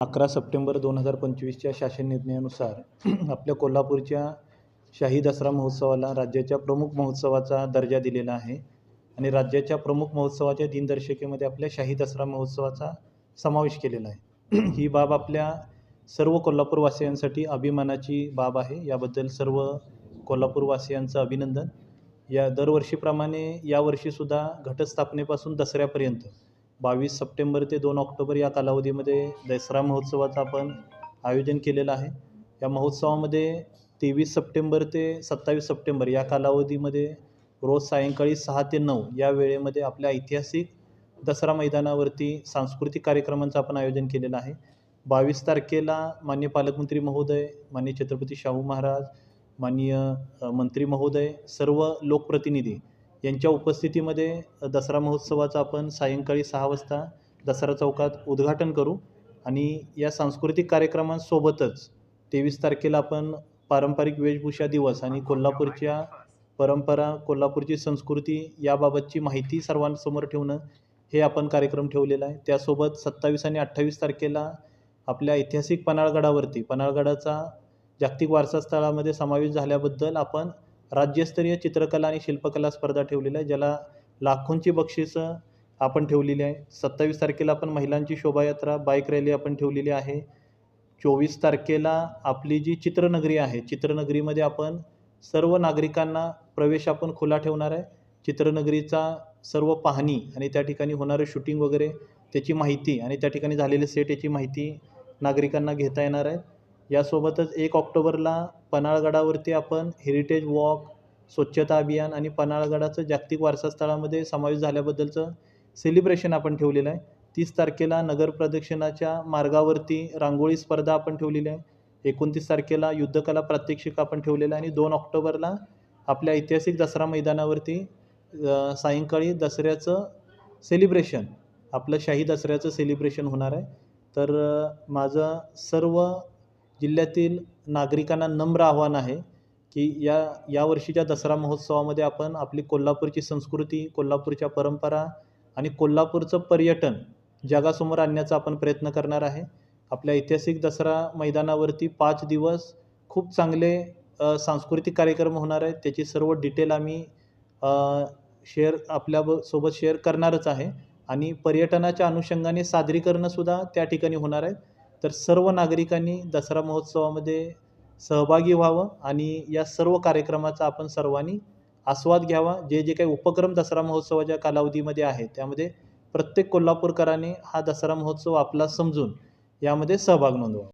अकरा सप्टेंबर दोन हजार पंचवीसच्या शासन निर्णयानुसार आपल्या कोल्हापूरच्या शाही दसरा महोत्सवाला राज्याच्या प्रमुख महोत्सवाचा दर्जा दिलेला आहे आणि राज्याच्या प्रमुख महोत्सवाच्या दिनदर्शिकेमध्ये आपल्या शाही दसरा महोत्सवाचा समावेश केलेला आहे. ही बाब आपल्या सर्व कोल्हापूरवासियांसाठी अभिमानाची बाब आहे. याबद्दल सर्व कोल्हापूरवासियांचं अभिनंदन. या दरवर्षीप्रमाणे यावर्षीसुद्धा घटस्थापनेपासून दसऱ्यापर्यंत बावीस सप्टेंबर ते दोन ऑक्टोबर या कालावधीमध्ये दसरा महोत्सवाचं आपण आयोजन केलेलं आहे. या महोत्सवामध्ये तेवीस सप्टेंबर ते सत्तावीस सप्टेंबर या कालावधीमध्ये रोज सायंकाळी सहा ते नऊ या वेळेमध्ये आपल्या ऐतिहासिक दसरा मैदानावरती सांस्कृतिक कार्यक्रमांचं आपण आयोजन केलेलं आहे. बावीस तारखेला मान्य पालकमंत्री महोदय मान्य छत्रपती शाहू महाराज माननीय मंत्री महोदय सर्व लोकप्रतिनिधी यांच्या उपस्थितीमध्ये दसरा महोत्सवाचं आपण सायंकाळी सहा वाजता दसरा चौकात उद्घाटन करू आणि या सांस्कृतिक कार्यक्रमांसोबतच तेवीस तारखेला आपण पारंपरिक वेशभूषा दिवस आणि कोल्हापूरच्या परंपरा कोल्हापूरची संस्कृती याबाबतची माहिती सर्वांसमोर ठेवणं हे आपण कार्यक्रम ठेवलेला आहे. त्यासोबत सत्तावीस आणि अठ्ठावीस तारखेला आपल्या ऐतिहासिक पन्हाळगडावरती पन्हाळगडाचा जागतिक वारसा स्थळामध्ये समावेश झाल्याबद्दल आपण राज्यस्तरीय चित्रकला आणि शिल्पकला स्पर्धा ठेवलेल्या आहे ज्याला लाखोंची बक्षिसं आपण ठेवलेली आहे सत्तावीस तारखेला आपण महिलांची शोभायात्रा बाईक रॅली आपण ठेवलेली आहे. चोवीस तारखेला आपली जी चित्रनगरी आहे चित्रनगरीमध्ये आपण सर्व नागरिकांना प्रवेश आपण खुला ठेवणार आहे. चित्रनगरीचा सर्व पाहणी आणि त्या ठिकाणी होणारं शूटिंग वगैरे त्याची माहिती आणि त्या ठिकाणी झालेले सेट याची माहिती नागरिकांना घेता येणार आहे. यासोबतच एक ऑक्टोबरला पन्हाळगडावरती आपण हेरिटेज वॉक स्वच्छता अभियान आणि पन्हाळगडाचं जागतिक वारसा स्थळामध्ये समावेश झाल्याबद्दलचं सेलिब्रेशन आपण ठेवलेलं आहे. तीस तारखेला नगर प्रदक्षिणाच्या मार्गावरती रांगोळी स्पर्धा आपण ठेवलेली आहे. एकोणतीस तारखेला युद्धकला प्रात्यक्षिक आपण ठेवलेलं आहे आणि दोन ऑक्टोबरला आपल्या ऐतिहासिक दसरा मैदानावरती सायंकाळी दसऱ्याचं सेलिब्रेशन आपलं शाही दसऱ्याचं सेलिब्रेशन होणार आहे. तर माझं सर्व जिल्ह्यातील नागरिकांना नम्र आव्हान आहे की या यावर्षीच्या दसरा महोत्सवामध्ये आपण आपली कोल्हापूरची संस्कृती कोल्हापूरच्या परंपरा आणि कोल्हापूरचं पर्यटन जगासमोर आणण्याचा आपण प्रयत्न करणार आहे. आपल्या ऐतिहासिक दसरा मैदानावरती पाच दिवस खूप चांगले सांस्कृतिक कार्यक्रम होणार आहेत. त्याची सर्व डिटेल आम्ही शेअर आपल्या ब- सोबत शेअर करणारच आहे. आणि पर्यटनाच्या अनुषंगाने सादरीकरणंसुद्धा त्या ठिकाणी होणार आहेत. तर सर्व नागरिकांनी दसरा महोत्सवामध्ये सहभागी व्हावं आणि या सर्व कार्यक्रमाचा आपण सर्वांनी आस्वाद घ्यावा. जे जे काही उपक्रम दसरा महोत्सवाच्या कालावधीमध्ये आहे त्यामध्ये प्रत्येक कोल्हापूरकरांनी हा दसरा महोत्सव आपला समजून यामध्ये सहभाग नोंदवा.